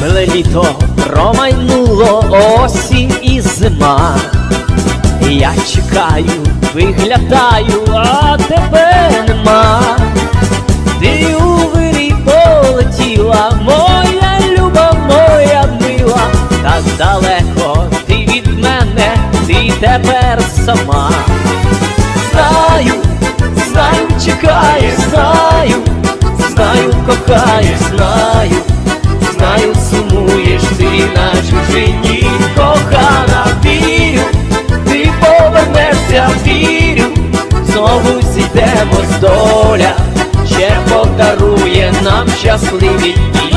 Тепле літо промайнуло осінь і зима. Я чекаю, виглядаю, а тебе нема. Ти у вирій полетіла, моя люба, моя мила, так далеко ти від мене, ти тепер сама. Знаю, знаю, чекаєш, знаю, знаю, кохаєш, знаю, чужині, кохана, вірю, ти повернешся, вірю, знову зійдемось доля, ще подарує нам щасливі дні.